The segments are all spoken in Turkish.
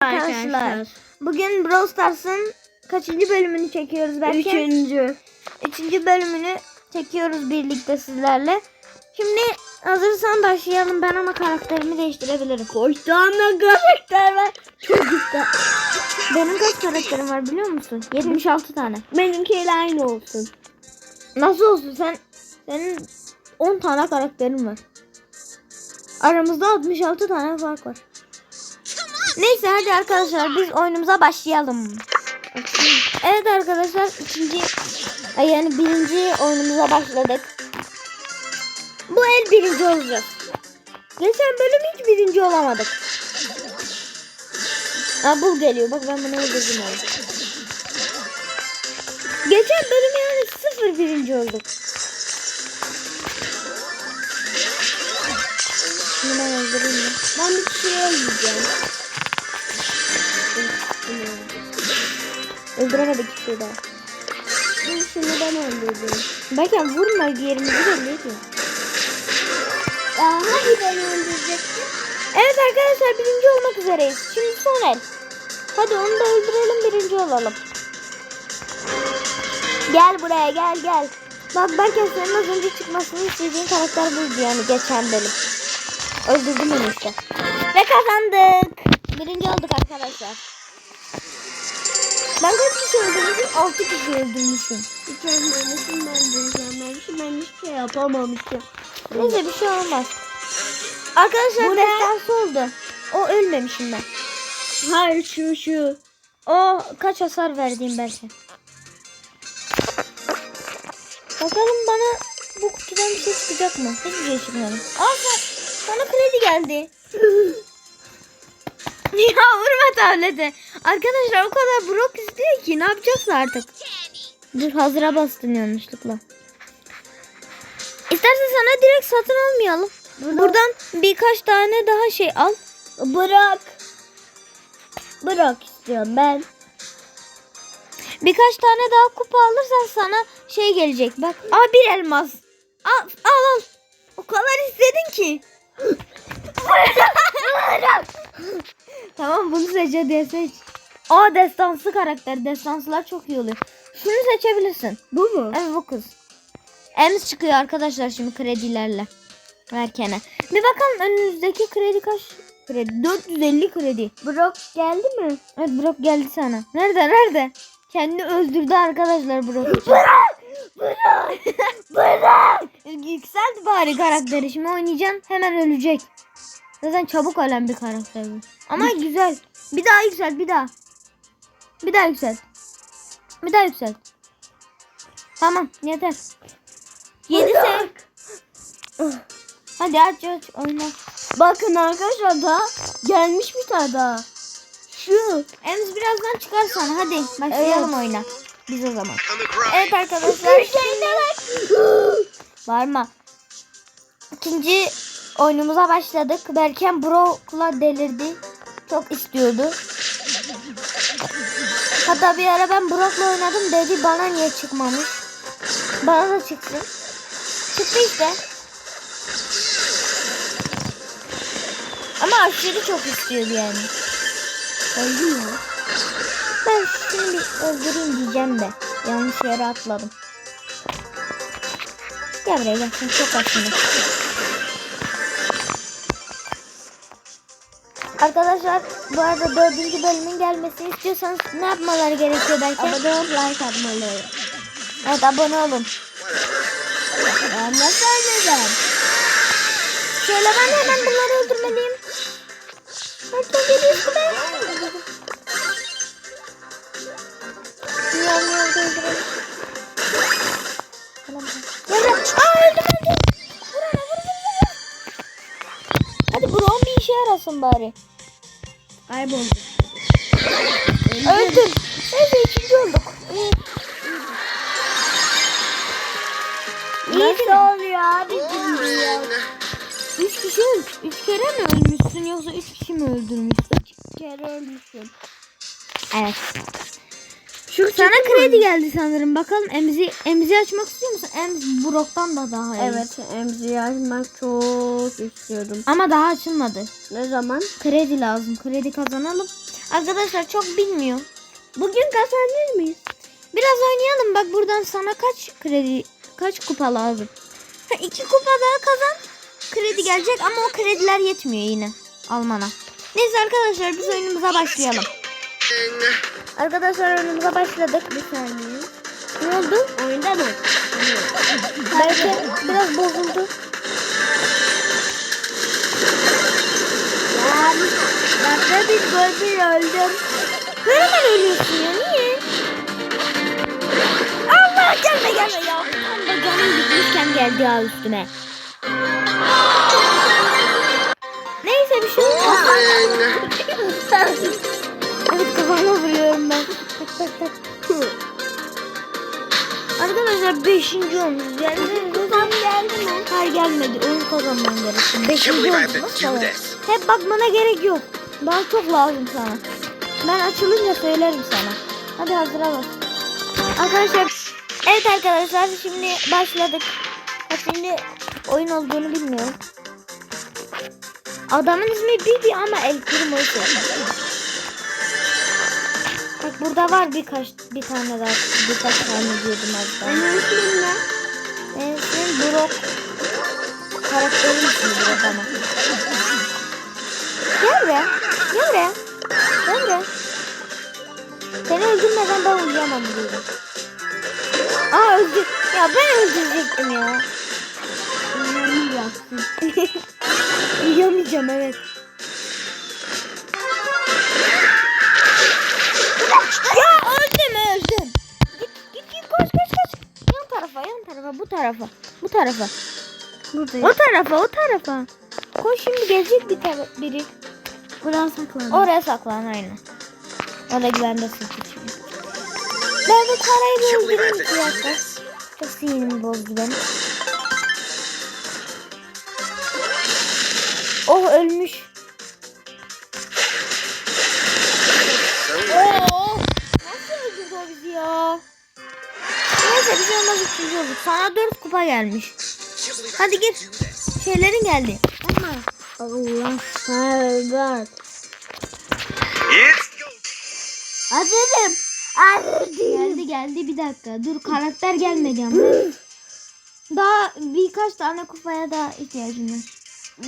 Arkadaşlar bugün Brawl Stars'ın kaçıncı bölümünü çekiyoruz belki? Üçüncü. Üçüncü bölümünü çekiyoruz birlikte sizlerle. Şimdi hazırsan başlayalım. Ben ama karakterimi değiştirebilirim. Koş tane karakter var. Çocukta. Benim kaç karakterim var biliyor musun? 76 tane. Benimkiyle aynı olsun. Nasıl olsun sen? Senin 10 tane karakterin var. Aramızda 66 tane fark var. Neyse hadi arkadaşlar biz oyunumuza başlayalım. Evet arkadaşlar ikinci yani birinci oyunumuza başladık. Bu el birinci olacağız. Geçen bölüm hiç birinci olamadık. Aa bu geliyor bak ben bunu öldürdüm abi. Geçen bölüm yani sıfır birinci olduk. Ben bir kişiyi öldüreceğim. Öldüremedik hiçbir daha. Dur şunu ben öldüreceğim. Belki vurma yerimizi belli ediyor. Aa, hadi ben öldürecektim. Evet arkadaşlar birinci olmak üzereyiz. Şimdi son el. Hadi onu da öldürelim birinci olalım. Gel buraya gel gel. Bak belki senin az önce çıkmasını istediğin karakter buydu yani geçen bölüm. Öldürdüm onu işte. Ve kazandık. Birinci olduk arkadaşlar. Ben kaç kişi öldürmüşüm? 6 kişi öldürmüşüm. Hiç ölmemişim ben. Ben, hiç- ben hiçbir şey yapamamışım. Neyse bir şey olmaz. Arkadaşlar Bu destansı oldu. O ölmemişim ben. Hayır şu şu. O kaç hasar verdiğim belki. Bakalım bana bu kutudan bir şey çıkacak mı? Hiçbir şey çıkmadı. Aa sana kredi geldi. ya vurma tablete. Arkadaşlar o kadar brok istiyor ki ne yapacağız artık? Dur hazıra bastım yanlışlıkla. İstersen sana direkt satın almayalım. Buradan birkaç tane daha şey al. Bırak. Bırak istiyorum ben. Birkaç tane daha kupa alırsan sana şey gelecek. Bak. Aa bir elmas. Al al al. O kadar istedin ki. Tamam bunu seç hadi seç. Aa destansı karakter. Destansılar çok iyi oluyor. Şunu seçebilirsin. Bu mu? Evet bu kız. Ems çıkıyor arkadaşlar şimdi kredilerle. Verkene. Bir bakalım önünüzdeki kredi kaç? Kredi 450 kredi. Brock geldi mi? Evet Brock geldi sana. Nerede nerede? Kendini öldürdü arkadaşlar Brock için. Bırak. Bırak. Yükselt bari karakteri. Şimdi oynayacaksın hemen ölecek. Zaten çabuk ölen bir karakter bu. Ama güzel. Bir daha yükselt bir daha. Bir daha yükselt. Bir daha yükselt. Tamam yeter. Yedi sev. Hadi aç aç oyna. Bakın arkadaşlar da gelmiş bir tane daha. Şu. Ems birazdan çıkar sana. Hadi başlayalım Evet. oyuna. Biz o zaman. Evet arkadaşlar. Bir şeyine bak. Bağırma. İkinci oyunumuza başladık. Berken Brock'la delirdi. Çok istiyordu. Hatta bir ara ben Brock'la oynadım dedi bana niye çıkmamış. Bana da çıksın. Çıktı işte. Ama aşırı çok istiyordu yani. Öldü mü? Ben şunu bir öldüreyim diyeceğim de. Yanlış yere atladım. Gel buraya gel. Çok aslında. Arkadaşlar bu arada dördüncü bölümün gelmesini istiyorsanız ne yapmaları gerekiyor belki? Abone olup like atmalı. Evet abone olun. Ya ne söyleyeceğim? Şöyle ben hemen bunları öldürmeliyim. Herkes geliyor be. Miyav miyav da öldürelim. Gel. Aa öldüm öldüm. Vur ona vur vur vur. Hadi Brom bir işe yarasın bari. Kayboldu. Öldüm. Neyse ikinci olduk. Nasıl oluyor abi ya? Üç kişi. Üç kere mi ölmüşsün yoksa üç kişi mi öldürmüşsün? Kere ölmüşüm. Evet. Şu Sana kredi mü? geldi sanırım. Bakalım emzi emzi açmak istiyor musun? Emz Brock'tan da daha iyi. Evet emziği açmak çok istiyorum. Ama daha açılmadı. Ne zaman? Kredi lazım. Kredi kazanalım. Arkadaşlar çok bilmiyor. Bugün kazanır mıyız? Biraz oynayalım. Bak buradan sana kaç kredi, kaç kupa lazım? Ha, iki kupa daha kazan. Kredi gelecek ama o krediler yetmiyor yine almana. Neyse arkadaşlar biz oyunumuza başlayalım. Arkadaşlar oyunumuza başladık. Bir saniye. Ne oldu? Oyunda mı? Belki biraz bozuldu. Ya, dakika bir gol bir öldüm. Hemen ölüyorsun ya niye? Allah gelme gelme ya. Tam da canım gitmişken geldi ya üstüme. Neyse bir şey olmaz. Evet kafama vuruyorum ben. Tak tak tak. Arkadaşlar 5. olmuşuz. Yani Tam geldi mi? Hayır gelmedi. Oyun kazanmam gerekiyor. 5. Can't believe I have olmuş. this. Hep bakmana gerek yok. Daha çok lazım sana. Ben açılınca söylerim sana. Hadi hazıra bas. Arkadaşlar evet arkadaşlar şimdi başladık. Ha, şimdi oyun olduğunu bilmiyorum. Adamın ismi Bibi ama El Primo'ydu. Burada var birkaç bir tane daha birkaç tane diyordum az daha. Benim ismim ne? Benim ismim Brock. Karakterin ismi Brock ama. Gel buraya. Gel buraya. Gel buraya. Seni öldürmeden ben uyuyamam diyorum. Aa öldü. Ya ben öldürecektim ya. Uyuyamayacaksın. Uyuyamayacağım evet. Tarafa bu tarafa. Bu tarafa. Buradayım. O tarafa o tarafa. Koş şimdi gelecek bir tara biri. Buraya saklan. Oraya saklan aynen. O da güvende sıkı şimdi. Ben de karayı bir öldüreyim iki dakika. Çok sinirimi bozdu benim. Oh ölmüş. Olmaz üçüncü olduk. Sana dört kupa gelmiş. Hadi this. Şeylerin geldi. Ama Allah. Hazırım. Hazırım. geldi geldi bir dakika. Dur karakter gelmedi ama. Daha birkaç tane kupaya daha ihtiyacım var.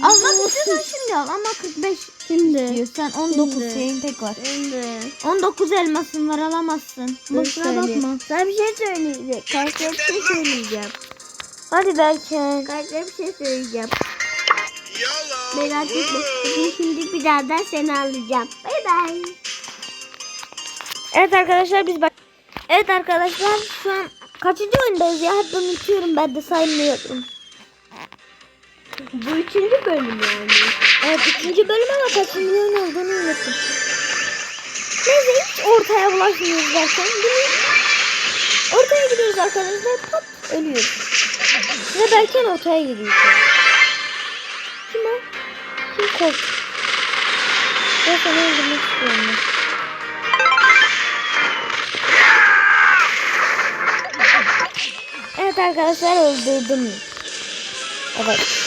Almak istiyorsan şimdi al ama 45 Şimdi. istiyorsan 19 Şimdi. şeyin tek var. Şimdi. 19 elmasın var alamazsın. Boşuna bakma. Sana bir şey söyleyeceğim. Kaçta bir şey söyleyeceğim. Hadi belki. Kaçta bir şey söyleyeceğim. Merak etme. Bugün şimdi birazdan seni alacağım. Bay bay. Evet arkadaşlar biz bak. Evet arkadaşlar şu an kaçıncı oyundayız ya? Hep unutuyorum ben de saymıyorum. Bu üçüncü bölüm yani. Evet ikinci bölüm ama kaçıncı oyun olduğunu unuttum. Neyse hiç ortaya bulaşmıyoruz mi? Ortaya gidiyoruz arkadaşlar pat ölüyoruz. Ve Berken ortaya gidiyor. Kim o? Kim kork? Ben seni öldürmek istiyorum. Evet arkadaşlar öldürdüm. Evet.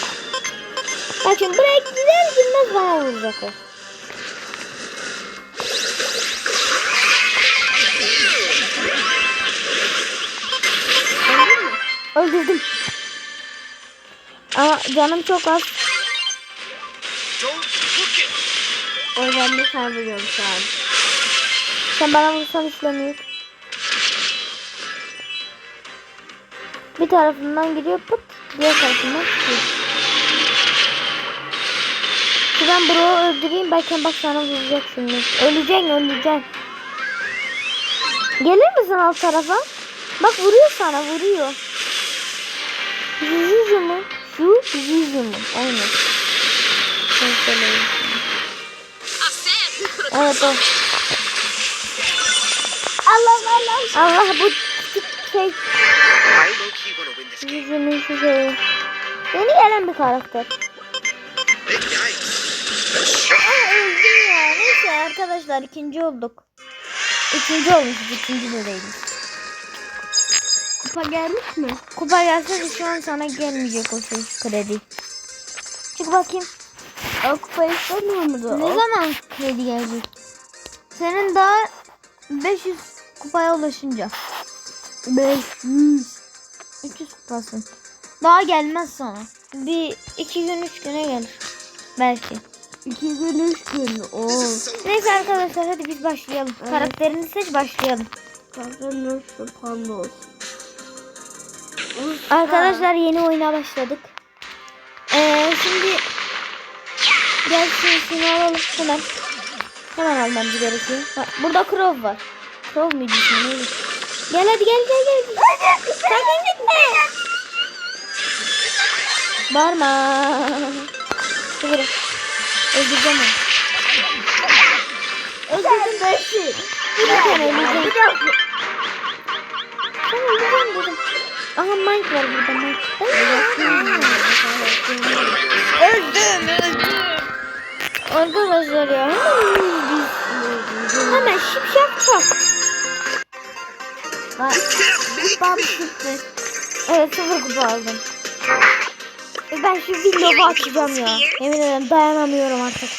Bakın buraya gider girmez bana vuracak o. Öldürdüm. Ama canım çok az. O ben de sarılıyorum şu an. Sen bana vursan işlemiyor. Bir tarafından giriyor pıt. Diğer tarafından çıkıyor. Şu ben Bro'yu öldüreyim. Belki bak sana vuracak şimdi. Öleceksin öleceksin. Gelir misin alt tarafa? Bak vuruyor sana vuruyor. Juju mu? Şu Juju mu? Aynen. Evet o. Allah Allah. Allah bu şey yüzünün şu şeyi. Yeni gelen bir karakter. Öldüm ya. Neyse arkadaşlar ikinci olduk. Üçüncü olmuşuz. Üçüncü de değiliz. Kupa gelmiş mi? Kupa gelse şu an sana gelmeyecek o şey kredi. Çık bakayım. O kupa istemiyor mu da? Ne o? zaman kredi gelecek? Senin daha 500 kupaya ulaşınca. 500. 300 kupasın. Daha gelmez sana. Bir iki gün üç güne gelir. Belki. 2 gün 3 gün. Oo. Neyse arkadaşlar hadi biz başlayalım. Evet. Karakterini seç başlayalım. Nasıl panda olsun. Arkadaşlar yeni oyuna başladık. Ee, şimdi gelsin şunu alalım hemen. Hemen almamız gerekiyor. Bak, burada Crow var. Crow muydu neydi? Gel hadi gel gel gel. Sakın gitme. Bağırma. Öldüreceğim onu. Özellikle 500. Bir tane öldüreceğim. Sen öldüreceğim dedim. Aha Mike var burada Mike. Öldüm öldüm. Arkadaşlar ya hemen hemen şipşak çak. Me. çıktı. Evet sıfır kupa aldım. E Ben şu vlogu açacağım ya. Yemin ederim dayanamıyorum artık.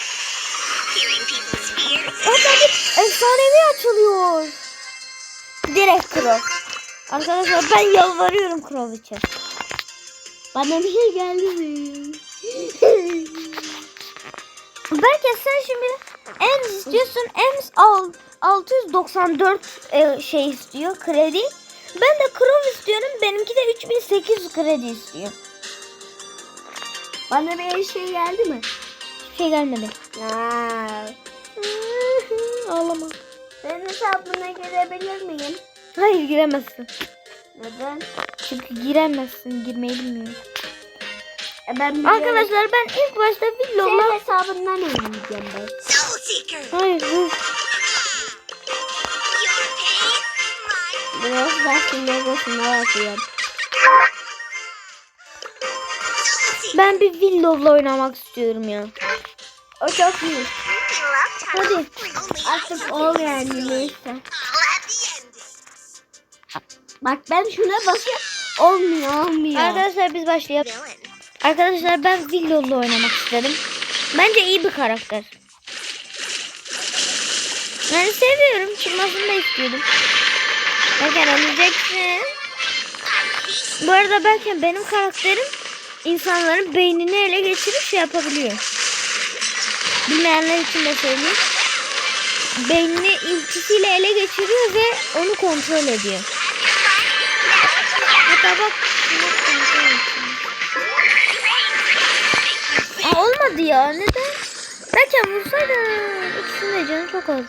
Bir efsanevi açılıyor. Direkt Crow. Arkadaşlar ben yalvarıyorum Crow için. Bana bir şey geldi mi? Belki sen şimdi Ems istiyorsun. Ems al, 694 e, şey istiyor kredi. Ben de Crow istiyorum. Benimki de 3800 kredi istiyor. Bana bir şey geldi mi? Hiçbir şey gelmedi. Aa. Ağlama. Senin hesabına girebilir miyim? Hayır giremezsin. Neden? Çünkü giremezsin. Girmeyi bilmiyorum. E ben biliyorum. Arkadaşlar ben ilk başta senin vlogla... hesabından oynayacağım ben. Soul Seeker. Hayır dur. Biraz daha sinirlisine bakıyorum. Ben bir villovla oynamak istiyorum ya. O çok iyi. Hadi. Artık ol yani neyse. Bak ben şuna basıyorum. Olmuyor olmuyor. Arkadaşlar biz başlayalım. Arkadaşlar ben Villol'la oynamak istedim. Bence iyi bir karakter. Yani seviyorum. Çıkmasını da istiyordum. Berken öleceksin. Bu arada Berken benim karakterim insanların beynini ele geçirip şey yapabiliyor. Bilmeyenler için de söyleyeyim. Beynini ilkisiyle ele geçiriyor ve onu kontrol ediyor. Hatta bak. Aa, olmadı ya neden? Belki vursaydım. İkisinin de canı çok az.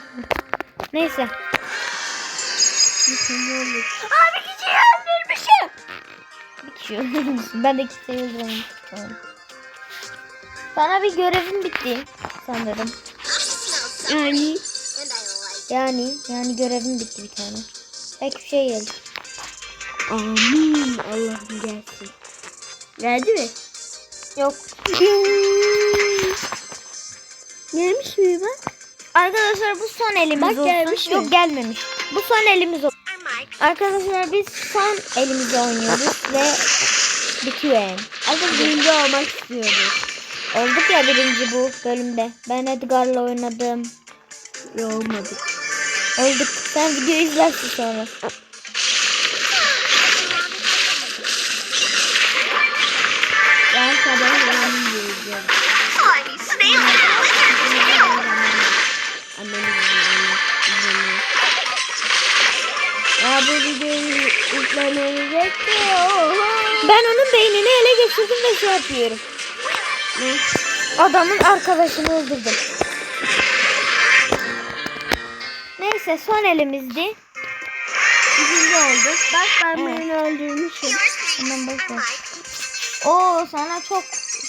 Neyse. Abi. Öldürmüşsün. Ben de kimseyi öldürememişim. Tamam. Sana bir görevim bitti sanırım. Yani Yani yani görevim bitti bir tane. Belki bir şey geldi. amin Allah'ım gelsin. Geldi mi? Yok. Gelmiş mi bak? Arkadaşlar bu son elimiz Bak olsun. gelmiş mi? Yok gelmemiş. Bu son elimiz olsun. Arkadaşlar biz son elimizi oynuyoruz ve bitiyor yani. Artık birinci olmak istiyoruz. Olduk ya birinci bu bölümde. Ben Edgar'la oynadım. Yok olmadık. Olduk. Sen videoyu izlersin sonra. Ben onun beynini ele geçirdim ve şey yapıyorum. Ne? Adamın arkadaşını öldürdüm. Neyse son elimizdi. İkinci olduk. Bak ben Evet. birini öldürmüşüm. Hemen ver. Oo sana çok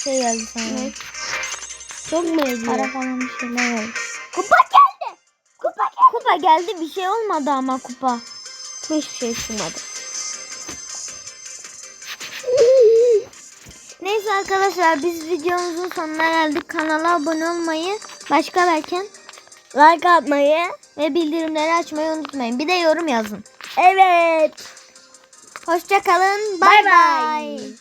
şey geldi sana. Evet. Çok mu Para ediyor? falan bir şeyler geldi. Kupa geldi. Kupa geldi. Kupa geldi bir şey olmadı ama kupa. Hiçbir şey çıkmadı. Neyse arkadaşlar biz videomuzun sonuna geldik. Kanala abone olmayı, başka belki Like atmayı Ve bildirimleri açmayı unutmayın. Bir de yorum yazın. Evet. Hoşça kalın. Bay Bay bay. bay.